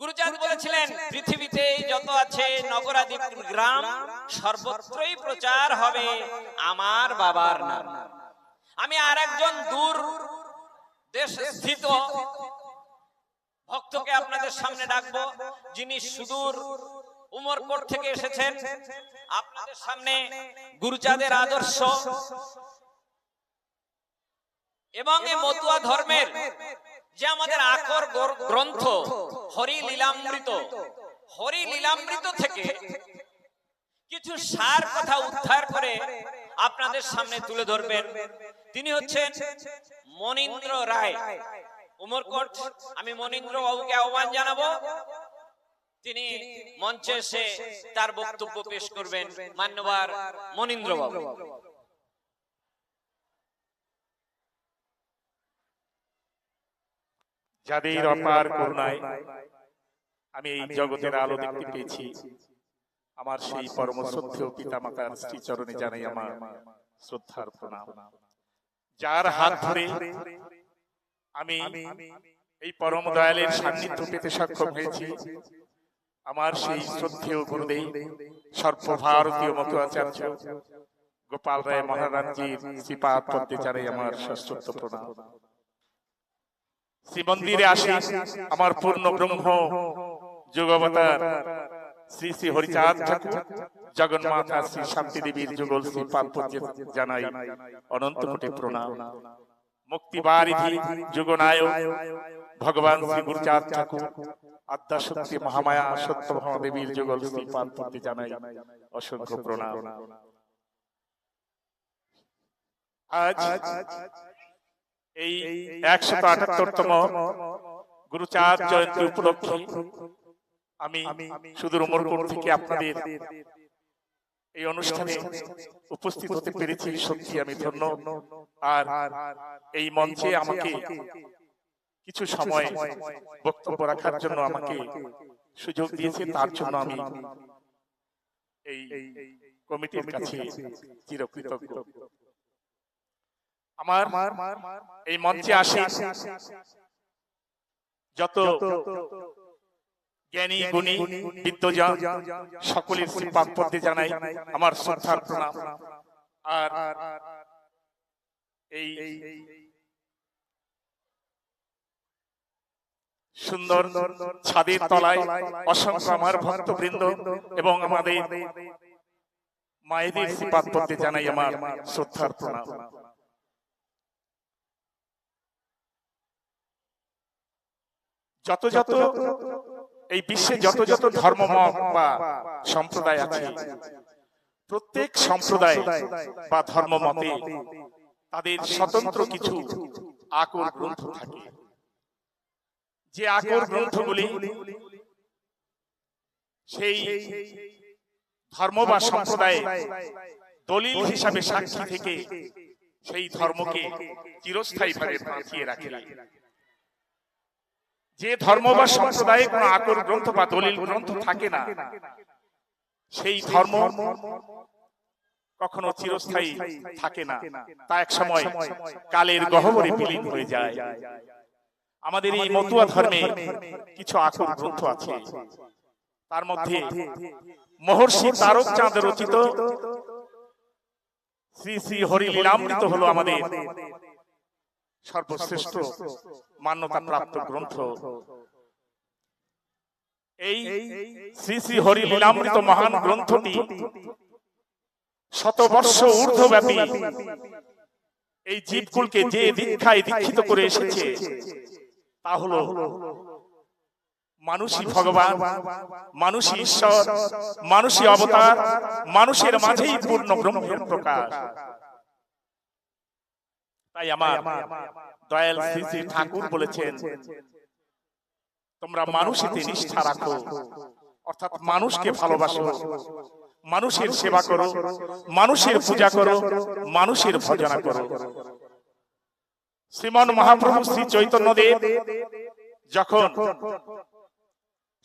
গুরুচাঁদ বলেছিলেন পৃথিবীতে যত আছে নগরাদি গ্রাম সর্বত্রই প্রচার হবে আমার বাবার নাম। আমি আর একজন দূর দেশ স্থিত ভক্তকে আপনাদের সামনে ডাকবো যিনি সুদূর উমরকোট থেকে এসেছেন আপনাদের সামনে গুরুচাঁদের আদর্শ এবং এই মতুয়া ধর্মের যে আমাদের আকর গ্রন্থ হরি লীলামৃত, হরি লীলামৃত থেকে কিছু সার কথা উদ্ধার করে আপনাদের সামনে তুলে ধরবেন। তিনি হচ্ছেন মনীন্দ্র রায়। উমরকোট আমি মনীন্দ্র বাবুকে আহ্বান জানাব। তিনি মঞ্চে এসে তার বক্তব্য পেশ করবেন মান্যবার মনীন্দ্র বাবু। যাদের অপার করুণায় আমি এই জগতের আলো দেখতে পেয়েছি। আমার সেই পরম শ্রদ্ধেয় পিতা মাতার শ্রীচরণে জানাই আমার শ্রদ্ধার প্রণাম। যার হাত ধরে আমি এই পরম দয়ালের সান্নিধ্য পেতে সক্ষম হয়েছি। আমার সেই শ্রদ্ধেয় গুরুদেব সর্বভারতীয় মতো আচার্য গোপাল রায় মহারাজজির শ্রীপাদ পদ্মে জানাই আমার সশ্রদ্ধ প্রণাম। শ্রী মন্দিরে আসি আমার পূর্ণ ব্রহ্ম। যুগবতার শ্রী শ্রী হরিচাঁদ ঠাকুর জগন্মাতা শ্রী শান্তি দেবীর যুগল শ্রী পালপত্য জানাই অনন্ত কোটি প্রণাম। মুক্তি বারিধি যুগনায়ক ভগবান শ্রী গুরুচাঁদ ঠাকুর আদ্যা শক্তি মহামায়া সত্য মহাদেবীর যুগল শ্রী পালপত্য জানাই অসংখ্য প্রণাম। আজ এই একশত আটাত্তরতম গুরুচাঁদ জয়ন্তী উপলক্ষে আমি সুদূর উমরকোট থেকে আপনাদের এই অনুষ্ঠানে উপস্থিত হতে পেরেছি সত্যি আমি ধন্য। আর এই মঞ্চে আমাকে কিছু সময় বক্তব্য রাখার জন্য আমাকে সুযোগ দিয়েছে তার জন্য আমি এই কমিটির কাছে চিরকৃতজ্ঞ। আমার এই মঞ্চে আসে যত জ্ঞানী গুণী বিদ্যজন সকলের পদ্মে জানাই আমার শ্রদ্ধার প্রণাম। আর এই সুন্দর ছাদের তলায় অসংখ্য আমার ভক্তবৃন্দ এবং আমাদের মায়েদের শ্রীপাদ পদ্মে জানাই আমার শ্রদ্ধার প্রণাম। যত যত এই বিশ্বে যত যত ধর্ম বা সম্প্রদায় আছে প্রত্যেক সম্প্রদায় বা ধর্ম মতে তাদের স্বতন্ত্র কিছু আকর গ্রন্থ থাকে। যে আকর গ্রন্থগুলি সেই ধর্ম বা সম্প্রদায়ে দলিল হিসাবে সাক্ষী থেকে সেই ধর্মকে চিরস্থায়ীভাবে বাঁচিয়ে রাখে। যে ধর্ম বা সম্প্রদায়ে কোন আকর গ্রন্থ বা দলিল গ্রন্থ থাকে না, সেই ধর্ম কখনো চিরস্থায়ী থাকে না। তা এক সময় কালের গহ্বরে বিলীন হয়ে যায়। আমাদের এই মতুয়া ধর্মে কিছু আকর গ্রন্থ আছে। তার মধ্যে মহর্ষি তারক চাঁদ রচিত শ্রী শ্রী হরি লীলামৃত হলো আমাদের সর্বশ্রেষ্ঠ মান্যতা প্রাপ্ত গ্রন্থ। এই শ্রী শ্রী হরি লীলামৃত মহান গ্রন্থটি শতবর্ষ ঊর্ধ্বব্যাপী। এই জীবকুলকে যে দীক্ষায় দীক্ষিত করে এসেছে তা হলো মানুষই ভগবান মানুষই ঈশ্বর মানুষই অবতার মানুষের মাঝেই পূর্ণ ব্রহ্মের প্রকাশ। তাই আমার দয়াল শ্রী শ্রী ঠাকুর বলেছেন তোমরা মানুষেতে নিষ্ঠা রাখো অর্থাৎ মানুষকে ভালোবাসো মানুষের সেবা করো মানুষের পূজা করো মানুষের ভজনা করো। শ্রীমন মহাপ্রভু শ্রী চৈতন্য দেব যখন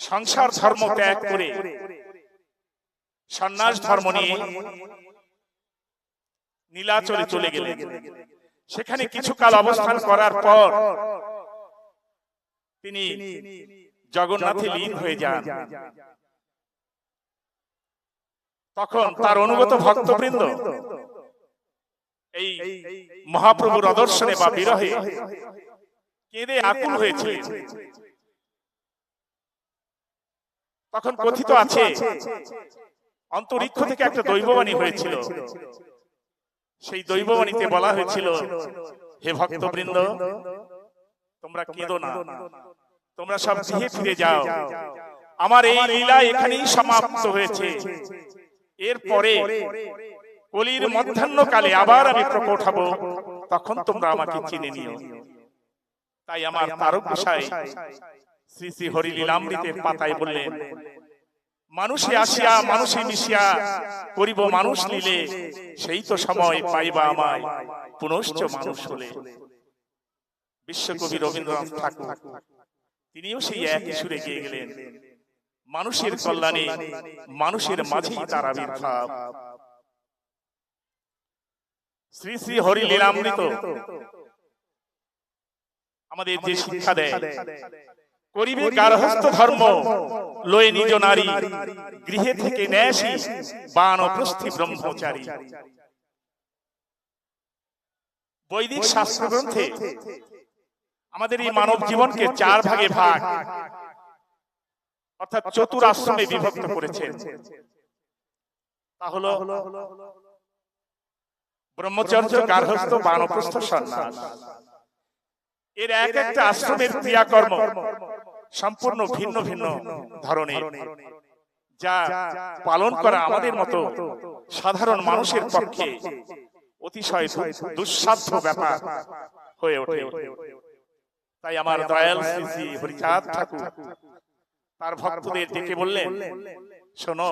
সংসার ধর্ম ত্যাগ করে সন্ন্যাস ধর্ম নিয়ে নীলাচলে চলে গেলেন। সেখানে কিছুকাল অবস্থান করার পর তিনি জগন্নাথে লীন হয়ে যান। তখন তার অনুগত ভক্তবৃন্দ এই মহাপ্রভুর অদর্শনে বা বিরহে কেঁদে আকুল হয়েছে। তখন কথিত আছে অন্তরিক্ষ থেকে একটা দৈববাণী হয়েছিল। সেই দৈববাণীতে বলা হয়েছিল হে ভক্তবৃন্দ তোমরা কেঁদো না। তোমরা সব গৃহে ফিরে যাও। আমার এই লীলা এখানেই সমাপ্ত হয়েছে। এরপরে কলির মধ্যাহ্নকালে আবার আমি প্রকট হব। তখন তোমরা আমাকে চিনে নিও। তাই আমার তারক গোসাই শ্রী শ্রী হরি লীলামৃতের পাতায় বললেন মানুষে আসিয়া মানুষে মিশিয়া করিব মানুষ নিলে সেই তো সময় পাইবা আমায়। পুনশ্চ মানুষ হলে। বিশ্বকবি রবীন্দ্রনাথ ঠাকুর। তিনিও সেই এক সুরে গিয়ে গেলেন। মানুষের কল্যাণে মানুষের মাঝেই তার আবির্ভাব। শ্রী শ্রী হরি লীলামৃত আমাদের যে শিক্ষা দেয়। করিবে গার্হস্থ ধর্ম। লয়ে নিজ নারী গৃহে থেকে ন্যাসী বানপ্রস্থি ব্রহ্মচারী। বৈদিক শাস্ত্র গ্রন্থে আমাদের এই মানব জীবনকে চার ভাগে ভাগ। অর্থাৎ চতুর আশ্রমে বিভক্ত করেছেন। তা হলো ব্রহ্মচর্য গার্হস্থ বানপ্রস্থ সন্ন্যাস। এর এক একটা আশ্রমের ক্রিয়াকর্ম। সম্পূর্ণ ভিন্ন ভিন্ন ধরনের যা পালন করা আমাদের মতো সাধারণ মানুষের পক্ষে অতিশয় দুঃসাধ্য ব্যাপার হয়ে ওঠে। তাই আমার দয়াল শ্রী শ্রী হরিচাঁদ ঠাকুর তার ভক্তদের ডেকে বললেন শোনো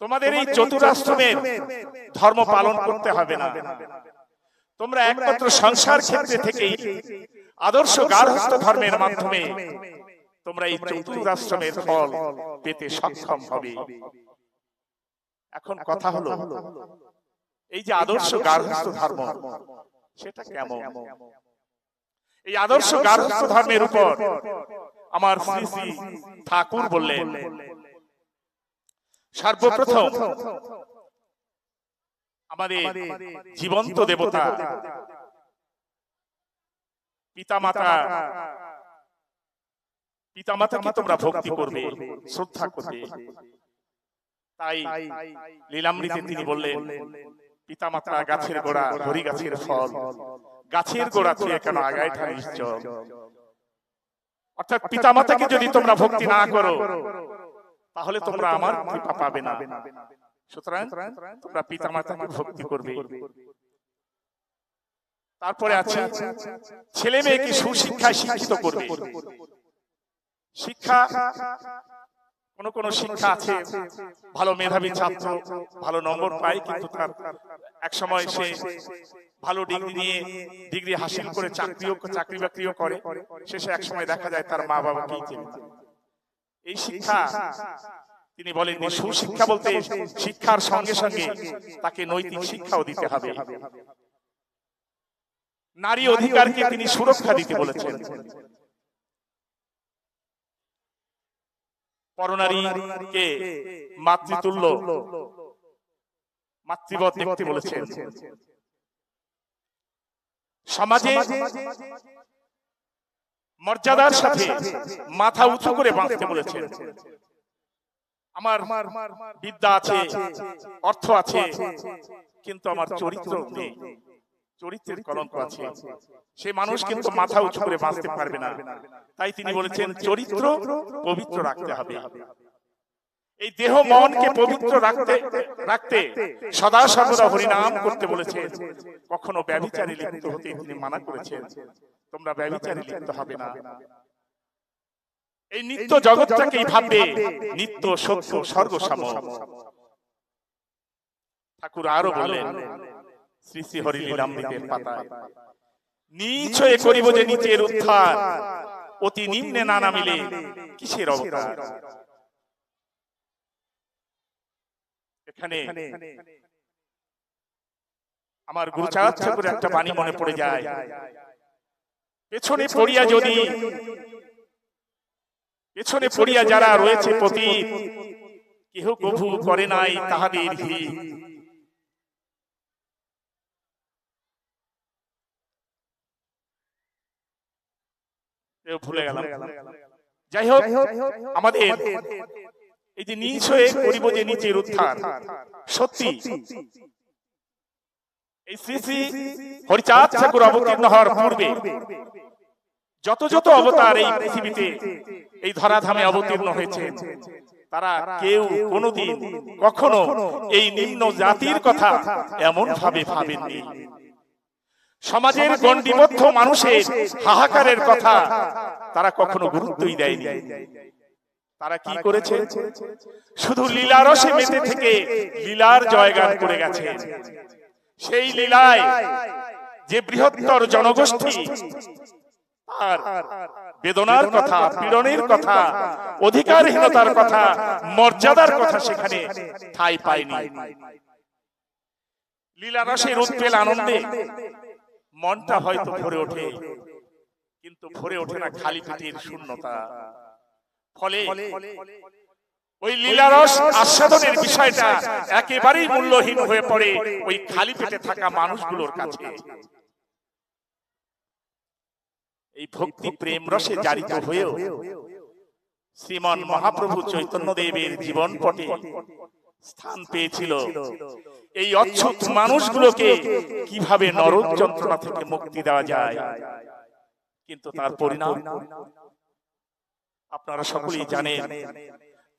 তোমাদের এই চতুরাশ্রমের ধর্ম পালন করতে হবে না। তোমরা একমাত্র সংসার ক্ষেত্রে থেকেই আদর্শ গার্হস্থ ধর্মের মাধ্যমে তোমরা এই চতুরাশ্রমের ফল পেতে সক্ষম হবে। এখন কথা হলো এই যে আদর্শ গার্হস্থ ধর্ম সেটা কেমন? এই আদর্শ গার্হস্থ ধর্মের উপর আমার শ্রী শ্রী ঠাকুর বললেন সর্বপ্রথম আমাদের জীবন্ত দেবতা পিতামাতা। পিতামাতাকে তোমরা ভক্তি করবে? শ্রদ্ধা করবে? তাই লীলামৃতে তিনি বললেন, পিতামাতা গাছের গোড়া হরি গাছের ফল। গাছের গোড়া থেকে কেন আগায় ঠাই নিশ্চয় অর্থাৎ পিতামাতাকে যদি তোমরা ভক্তি না করো, তাহলে তোমরা আমার কৃপা পাবে না। সুতরাং তোমরা পিতা পিতামাতাকে ভক্তি করবে। তারপরে আছে ছেলে মেয়েকে সুশিক্ষায় শিক্ষিত করবে? শিক্ষা কোন কোন শিক্ষা আছে। ভালো মেধাবী ছাত্র ভালো নম্বর পায় কিন্তু তার এক সময় সে ভালো ডিগ্রি নিয়ে ডিগ্রি হাসিল করে চাকরিও চাকরি বাকরিও করে। শেষে এক সময় দেখা যায় তার মা বাবাকেই চেনে না। এই শিক্ষা তিনি বলেন সুশিক্ষা বলতে শিক্ষার সঙ্গে সঙ্গে তাকে নৈতিক শিক্ষাও দিতে হবে। নারী অধিকারকে তিনি সুরক্ষা দিতে বলেছেন পরনারীকে মাতৃতুল্য মাতৃবৎ দেখতে বলেছেন। সমাজে মর্যাদার সাথে মাথা উঁচু করে বাঁচতে বলেছেন। আমার বিদ্যা আছে অর্থ আছে কিন্তু আমার চরিত্র নেই। চরিত্রের কলঙ্ক আছে। সে মানুষ কিন্তু মাথা উঁচু করে বাঁচতে পারবে না। তাই তিনি বলেছেন চরিত্র পবিত্র রাখতে হবে। এই দেহ মনকে পবিত্র রাখতে রাখতে সদা সর্বদা হরিনাম করতে বলেছেন। কখনো ব্যভিচারে লিপ্ত হতে তিনি মানা করেছেন। তোমরা ব্যভিচারে লিপ্ত হবে না। এই নিত্য জগৎটাকেই ভাববে নিত্য সত্য স্বর্গসম ঠাকুর আরও বললেন শ্রী শ্রী হরি পাতায়। নিচ হয়ে করিব যে নিচের উত্থান। অতি নিম্নে না নামিলে কিসের অবতার? এখানে আমার গুরুচাঁদ ঠাকুরের একটা বাণী মনে পড়ে যায়। পেছনে পড়িয়া যদি পেছনে পড়িয়া যারা রয়েছে পতীত কেহ কভু করে নাই তাহাদের ভুলে গেলাম। যাই হোক আমাদের এই যে নিচ হয়ে করিব যে নিচের উত্থান সত্যি। এই শ্রী শ্রী হরিচাঁদ ঠাকুর অবতীর্ণ হওয়ার পূর্বে যত যত অবতার এই পৃথিবীতে এই ধরাধামে অবতীর্ণ হয়েছে তারা কেউ কোনোদিন কখনো এই নিম্ন জাতির কথা এমন ভাবে ভাবেননি। সমাজের গণ্ডিবদ্ধ মানুষের হাহাকারের কথা তারা কখনো গুরুত্বই দেয়নি। তারা কি করেছে? শুধু লীলারসে মেতে থেকে লীলার জয়গান করে গেছে। সেই লীলায় যে বৃহত্তর জনগোষ্ঠী তার বেদনার কথা পীড়নের কথা অধিকারহীনতার কথা মর্যাদার কথা সেখানে ঠাই পায়নি। লীলারসের উৎপেল আনন্দে মনটা হয়তো ভরে ওঠে কিন্তু ভরে ওঠে না খালি পেটের শূন্যতা। ফলে ওই লীলারস আস্বাদনের বিষয়টা একেবারেই মূল্যহীন হয়ে পড়ে ওই খালি পেটে থাকা মানুষগুলোর কাছে। এই ভক্তি প্রেম রসে জারিত হয়েও শ্রীমন মহাপ্রভু চৈতন্য দেবের জীবন পটে। স্থান পেয়েছিল। এই অচ্ছুত মানুষগুলোকে কীভাবে নরক যন্ত্রণা থেকে মুক্তি দেওয়া যায়? কিন্তু তার পরিণাম? আপনারা সকলেই জানেন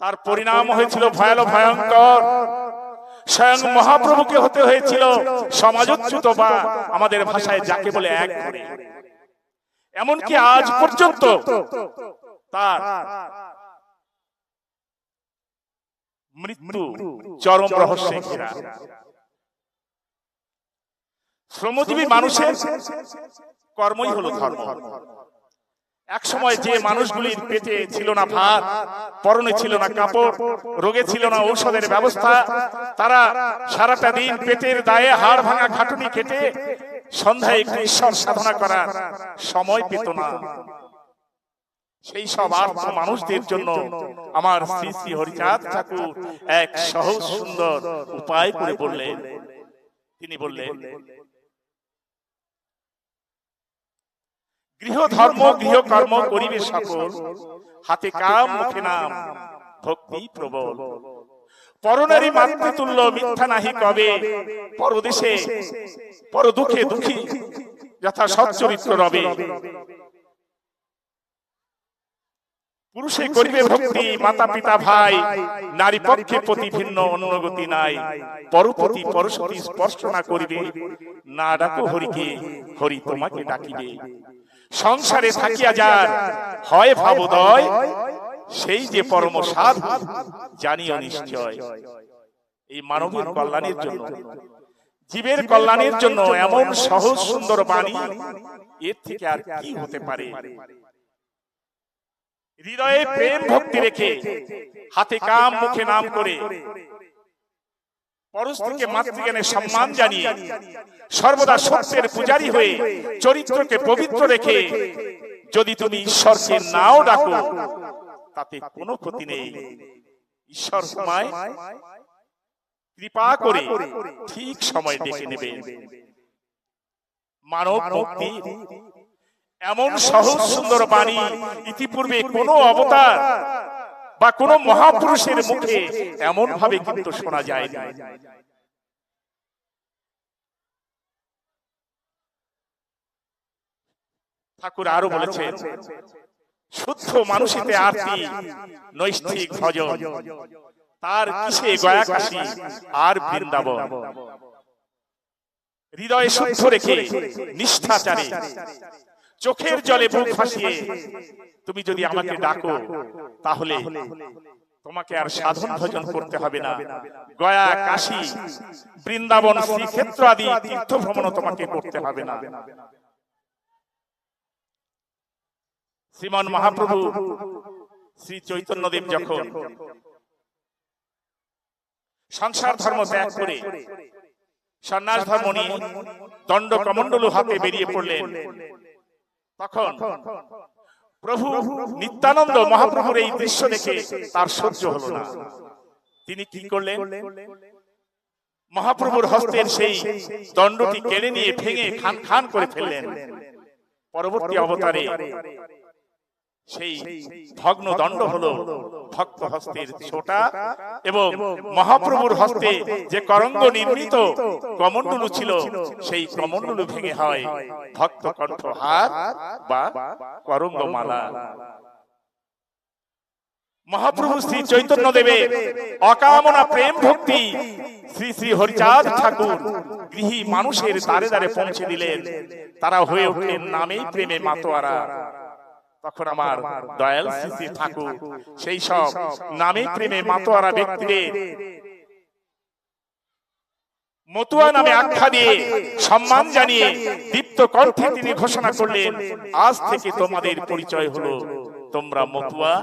তার পরিণাম হয়েছিল ভয়াল ভয়ঙ্কর। স্বয়ং মহাপ্রভুকে হতে হয়েছিল সমাজচ্যুত বা আমাদের ভাষায় যাকে বলে এক করে। এমনকি আজ পর্যন্ত তার মৃত্যু চরম রহস্যে ঘেরা। শ্রমজীবী মানুষের কর্মই হলো ধর্ম। এক সময় যে মানুষগুলির পেটে ছিল না ভাত পরনে ছিল না কাপড় রোগে ছিল না ঔষধের ব্যবস্থা তারা সারাটা দিন পেটের দায়ে হাড় ভাঙা খাটুনি কেটে সন্ধ্যায় একটু ঈশ্বর সাধনা করার সময় পেত না। সেই সব আর্থ মানুষদের জন্য আমার শ্রী শ্রী হরিচাঁদ ঠাকুর এক সহজ সুন্দর উপায় করে বললেন। তিনি বললেন গৃহ ধর্ম গৃহ কর্ম করিবে সকল, হাতে কাম, মুখে নাম, ভক্তি প্রবল। পরনারী মাতৃতুল্য মিথ্যা নাহি কবে, পরদেশে পর দুঃখে দুঃখী যথা সচ্চরিত্র রবে। পুরুষে করিবে ভক্তি মাতা পিতা ভাই নারী পক্ষে প্রতি ভিন্ন অন্যগতি নাই। পরপতি পরশতি স্পর্শ না করিবে। না ডাকো হরিকে হরি তোমাকে ডাকিবে। সংসারে থাকিয়া যার হয় ভাবোদয় সেই যে পরম সাধ জানিও নিশ্চয়। এই মানবের কল্যাণের জন্য জীবের কল্যাণের জন্য এমন সহজ সুন্দর বাণী এর থেকে আর কি হতে পারে? হৃদয়ে প্রেম ভক্তি রেখে হাতে কাম, মুখে নাম করে পরস্ত্রীকে মাতৃজ্ঞানের সম্মান জানিয়ে সর্বদা সত্যের পূজারী হয়ে চরিত্রকে পবিত্র রেখে যদি তুমি ঈশ্বরকে নাও ডাকো, তাতে কোনো ক্ষতি নেই। ঈশ্বর সময় কৃপা করে ঠিক সময় ডেকে নেবে। মানব মুক্তি এমন সহজ সুন্দর বাণী ইতিপূর্বে কোনো অবতার বা কোন মহাপুরুষের মুখে এমন ভাবে কিন্তু শোনা যায়নি ঠাকুর আরও বলেছেন শুদ্ধ মানুষিতে আরতি নৈষ্ঠিক ভজন। তার কিসে গয়াকাশী আর বৃন্দাবন? হৃদয়ে শুদ্ধ রেখে নিষ্ঠাচারে চোখের জলে বুক ফাঁসিয়ে তুমি যদি আমাকে ডাকো তাহলে তোমাকে আর সাধন ভজন করতে হবে না। গয়া কাশী বৃন্দাবন শ্রীক্ষেত্র আদি তীর্থ ভ্রমণ তোমাকে করতে হবে না। শ্রীমন মহাপ্রভু শ্রী চৈতন্যদেব যখন সংসার ধর্ম ত্যাগ করে সন্ন্যাস ধর্ম নিয়ে দণ্ড কমণ্ডলু হাতে বেরিয়ে পড়লেন। তখন প্রভু নিত্যানন্দ মহাপ্রভুর এই দৃশ্য দেখে তার সহ্য হল না। তিনি কি করলেন? মহাপ্রভুর হস্তের সেই দণ্ডটি কেড়ে নিয়ে ভেঙে খান খান করে ফেললেন। পরবর্তী অবতারে সেই ভগ্ন দণ্ড হলো ভক্ত হস্তের ছোটা এবং মহাপ্রভুর হস্তে যে করঙ্গ নির্মিত কমণ্ডলু ছিল সেই কমণ্ডলু ভেঙে হয় ভক্ত কণ্ঠ হাত বা করঙ্গ মালা মহাপ্রভু শ্রী চৈতন্য দেবে অকামনা প্রেম ভক্তি শ্রী শ্রী হরিচাঁদ ঠাকুর গৃহী মানুষের দ্বারে দ্বারে পৌঁছে দিলেন। তারা হয়ে উঠলেন নামেই প্রেমে মাতোয়ারা। তখন আমার দয়াল শ্রী ঠাকুর সেই সব নামে প্রেমে মাতোয়ারা ব্যক্তিদের মতুয়া নামে আখ্যা দিয়ে সম্মান জানিয়ে দীপ্ত কণ্ঠে তিনি ঘোষণা করলেন আজ থেকে তোমাদের পরিচয় হলো তোমরা মতুয়া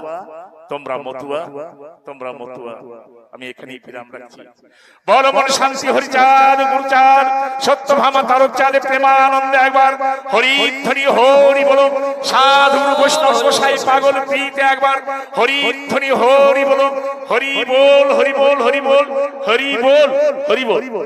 তোমরা মতুয়া তোমরা মতুয়া। আমি এখানেই বিরাম রাখছি। বল মন শান্তি হরিচাঁদ গুরুচাঁদ সত্য ভামা তারক চাঁদে প্রেমানন্দে একবার হরি ধ্বনি হরি বলো। সাধু বৈষ্ণব গোসাই পাগল প্রীতে একবার হরি ধ্বনি হরি বলো হরি বল হরি বল হরি বল হরি বল। হরি বল।